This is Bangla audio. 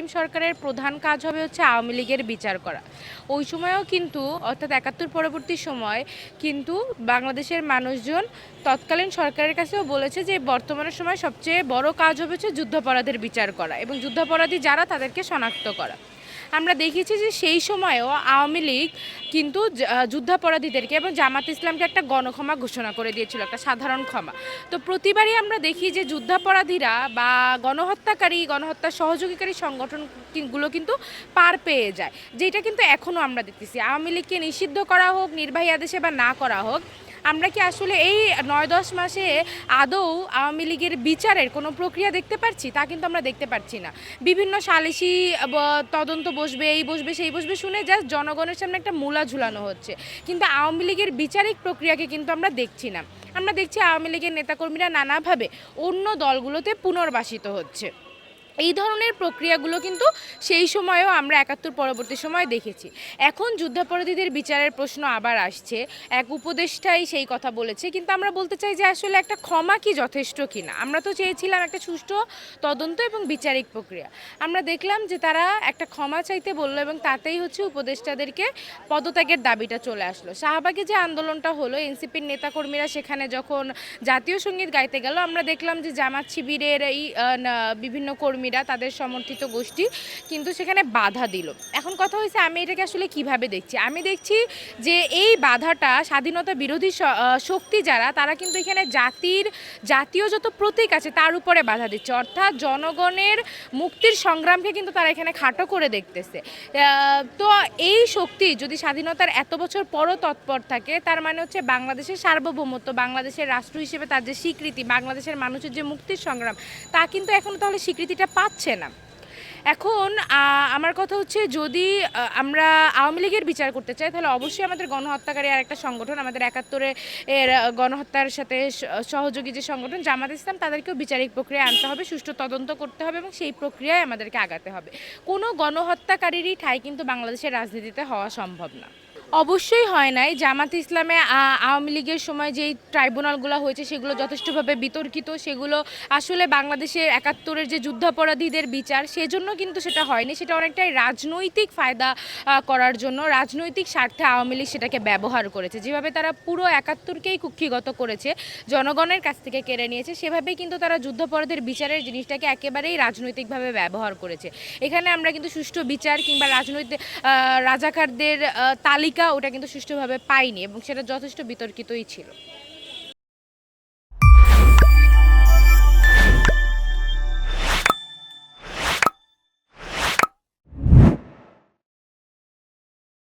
তৎকালীন সরকারের প্রধান কাজ হবে হচ্ছে আওয়ামী লীগের বিচার করা। ওই সময়ও কিন্তু, অর্থাৎ একাত্তর পরবর্তী সময় কিন্তু বাংলাদেশের মানুষজন তৎকালীন সরকারের কাছেও বলেছে যে, বর্তমানের সময় সবচেয়ে বড় কাজ হবে হচ্ছে যুদ্ধাপরাধের বিচার করা এবং যুদ্ধাপরাধী যারা তাদেরকে শনাক্ত করা। আমরা দেখেছি যে সেই সময়েও আওয়ামী লীগ কিন্তু যুদ্ধাপরাধীদেরকে এবং জামাত ইসলামকে একটা গণক্ষমা ঘোষণা করে দিয়েছিল, একটা সাধারণ ক্ষমা। তো প্রতিবারই আমরা দেখি যে যুদ্ধাপরাধীরা বা গণহত্যাকারী, গণহত্যা সহযোগীকারী সংগঠনগুলো কিন্তু পার পেয়ে যায়, যেটা কিন্তু এখনও আমরা দেখতেছি। আওয়ামী লীগকে নিষিদ্ধ করা হোক, নির্বাহী আদেশে বা না করা হোক আমরা কি আসলে এই নয় দশ মাসে আদৌ আওয়ামী লীগের বিচারের কোনো প্রক্রিয়া দেখতে পাচ্ছি তা কিন্তু আমরা দেখতে পাচ্ছি না। বিভিন্ন সালিসি তদন্ত বসবে, এই বসবে, সেই বসবে শুনে জাস্ট জনগণের সামনে একটা মূলা ঝুলানো হচ্ছে। কিন্তু আওয়ামী লীগের বিচারিক প্রক্রিয়াকে কিন্তু আমরা দেখছি না। আমরা দেখছি আওয়ামী লীগের নেতাকর্মীরা নানাভাবে অন্য দলগুলোতে পুনর্বাসিত হচ্ছে। এই ধরনের প্রক্রিয়াগুলো কিন্তু সেই সময়েও আমরা একাত্তর পরবর্তী সময় দেখেছি। এখন যুদ্ধাপরাধীদের বিচারের প্রশ্ন আবার আসছে। এক উপদেষ্টাই সেই কথা বলেছে, কিন্তু আমরা বলতে চাই যে আসলে একটা ক্ষমা কি যথেষ্ট কিনা? আমরা তো চেয়েছিলাম একটা সুষ্ঠু তদন্ত এবং বিচারিক প্রক্রিয়া। আমরা দেখলাম যে তারা একটা ক্ষমা চাইতে বলল এবং তাতেই হচ্ছে উপদেষ্টাদেরকে পদত্যাগের দাবিটা চলে আসলো। শাহবাগে যে আন্দোলনটা হলো, এনসিপির নেতাকর্মীরা সেখানে যখন জাতীয় সংগীত গাইতে গেল, আমরা দেখলাম যে জামাত শিবিরের এই বিভিন্ন বিভিন্ন কর্মীরা তাদের সমর্থিত গোষ্ঠী কিন্তু সেখানে বাধা দিল। এখন কথা হয়েছে আমি এটাকে আসলে কীভাবে দেখছি? আমি দেখছি যে এই বাধাটা স্বাধীনতা বিরোধী শক্তি যারা, তারা কিন্তু এখানে জাতির, জাতীয় যত প্রতীক আছে তার উপরে বাধা দিচ্ছে। অর্থাৎ জনগণের মুক্তির সংগ্রামকে কিন্তু তারা এখানে খাটো করে দেখতেছে। তো এই শক্তি যদি স্বাধীনতার এত বছর পরও তৎপর থাকে, তার মানে হচ্ছে বাংলাদেশের সার্বভৌমত্ব, বাংলাদেশের রাষ্ট্র হিসেবে তার যে স্বীকৃতি, বাংলাদেশের মানুষের যে মুক্তির সংগ্রাম, তা কিন্তু এখনও তাহলে স্বীকৃতিটা পাচ্ছে না। এখন আমার কথা হচ্ছে যদি আমরা আওয়ামী লীগের বিচার করতে চাই, তাহলে অবশ্যই আমাদের গণহত্যাকারী আর একটা সংগঠন, আমাদের একাত্তরে এর গণহত্যার সাথে সহযোগী যে সংগঠন, জামাত ইসলাম, তাদেরকেও বিচারিক প্রক্রিয়া আনতে হবে, সুষ্ঠু তদন্ত করতে হবে এবং সেই প্রক্রিয়ায় আমাদেরকে আগাতে হবে। কোনো গণহত্যাকারীরই ঠাই কিন্তু বাংলাদেশের রাজনীতিতে হওয়া সম্ভব না। অবশ্যই হয় নাই। জামাত ইসলামে আওয়ামী লীগের সময় যেই ট্রাইব্যুনালগুলো হয়েছে সেগুলো যথেষ্টভাবে বিতর্কিত। সেগুলো আসলে বাংলাদেশের একাত্তরের যে যুদ্ধাপরাধীদের বিচার সেজন্য কিন্তু সেটা হয়নি। সেটা অনেকটাই রাজনৈতিক ফায়দা করার জন্য রাজনৈতিক স্বার্থে আওয়ামী লীগ সেটাকে ব্যবহার করেছে। যেভাবে তারা পুরো একাত্তরকেই কুক্ষিগত করেছে জনগণের কাছ থেকে কেড়ে নিয়েছে সেভাবেই কিন্তু তারা যুদ্ধাপরাধের বিচারের জিনিসটাকে একেবারেই রাজনৈতিকভাবে ব্যবহার করেছে। এখানে আমরা কিন্তু সুষ্ঠু বিচার কিংবা রাজনৈতিক রাজাকারদের আহ, তালিকা ওটা কিন্তু সুষ্ঠুভাবে পায়নি এবং সেটা যথেষ্ট বিতর্কিতই ছিল।